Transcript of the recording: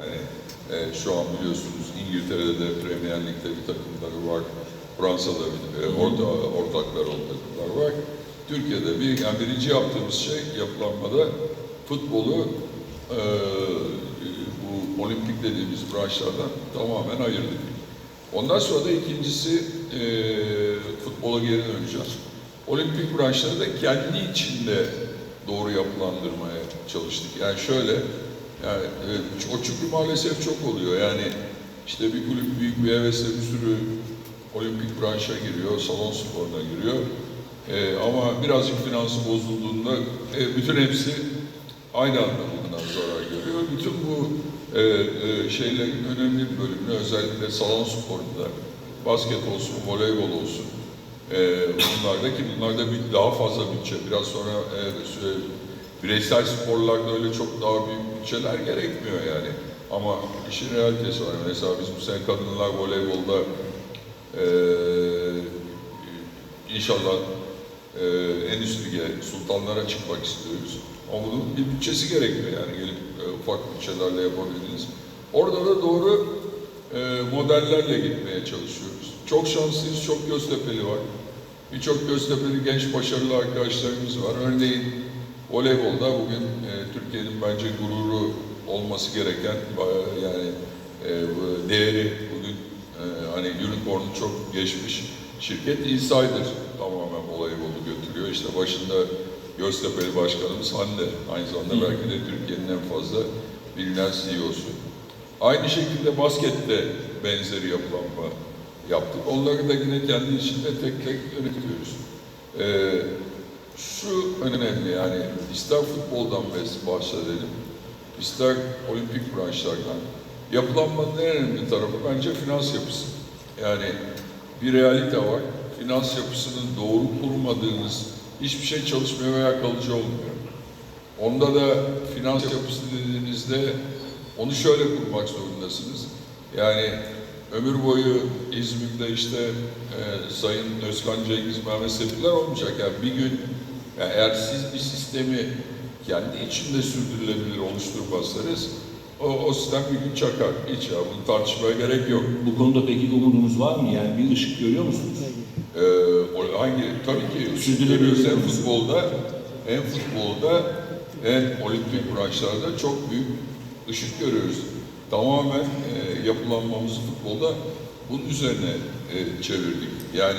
Yani e, şu an biliyorsunuz İngiltere'de de Premier Lig'de bir takımları var. Fransa'da bir e, orta, ortaklar olan takımlar var. Türkiye'de bir, yani birinci yaptığımız şey yapılanmada futbolu e, bu olimpik dediğimiz branşlardan tamamen ayırdık. Ondan sonra da ikincisi e, futbola geri döneceğiz. Olimpik branşları da kendi içinde doğru yapılandırmaya çalıştık. Yani şöyle, yani e, o çünkü maalesef çok oluyor. Yani işte bir kulüp büyük bir hevesle bir sürü olimpik branşa giriyor, salon sporuna giriyor. E, ama birazcık finansı bozulduğunda e, bütün hepsi aynı anda bundan zarar görüyor. Bütün bu e, e, şeylerin önemli bir bölümünü özellikle salon sporunda, basket olsun, voleybol olsun, e, bunlardaki bunlarda bir, daha fazla bütçe, biraz sonra e, bireysel sporlarda öyle çok daha büyük bütçeler gerekmiyor yani. Ama işin realitesi var. Mesela biz bu sene kadınlar voleybolda e, inşallah e, en üst lige, sultanlara çıkmak istiyoruz. Ama bunun bir bütçesi gerekiyor yani gelip e, ufak bütçelerle yapabildiğiniz. Orada da doğru e, modellerle gitmeye çalışıyoruz. Çok şanslıyız, çok Göztepe'li var. Birçok Göztepe'li genç başarılı arkadaşlarımız var. Örneğin voleybolda bugün e, Türkiye'nin bence gururu olması gereken e, yani e, değeri bugün e, hani unicorn'u çok geçmiş şirket Insider tamamen voleybolu götürüyor. İşte başında Göztepe'li başkanımız Hande. Aynı zamanda belki de Türkiye'nin en fazla bilinen CEO'su. Aynı şekilde baskette benzeri yapılanma yaptık. Onları da yine kendi içinde tek tek yönetiyoruz. Ee, şu önemli yani ister futboldan bahsedelim, ister olimpik branşlardan. Yapılanmanın en önemli tarafı bence finans yapısı. Yani bir realite var. Finans yapısının doğru kurmadığınız hiçbir şey çalışmıyor veya kalıcı olmuyor. Onda da finans yapısı dediğinizde onu şöyle kurmak zorundasınız. Yani ömür boyu İzmir'de işte e, Sayın Özkan Cengiz Mehmet Sefiler olmayacak. Yani bir gün yani eğer siz bir sistemi kendi içinde sürdürülebilir oluşturmazsanız o, o sistem bir gün çakar. Hiç ya bunu tartışmaya gerek yok. Bu konuda peki umudunuz var mı? Yani bir ışık görüyor musunuz? Ee, o- hangi tabii ki Sürdürülebilir hem futbolda hem futbolda hem olimpik branşlarda çok büyük ışık görüyoruz. Tamamen e, yapılanmamızı futbolda bunun üzerine e, çevirdik. Yani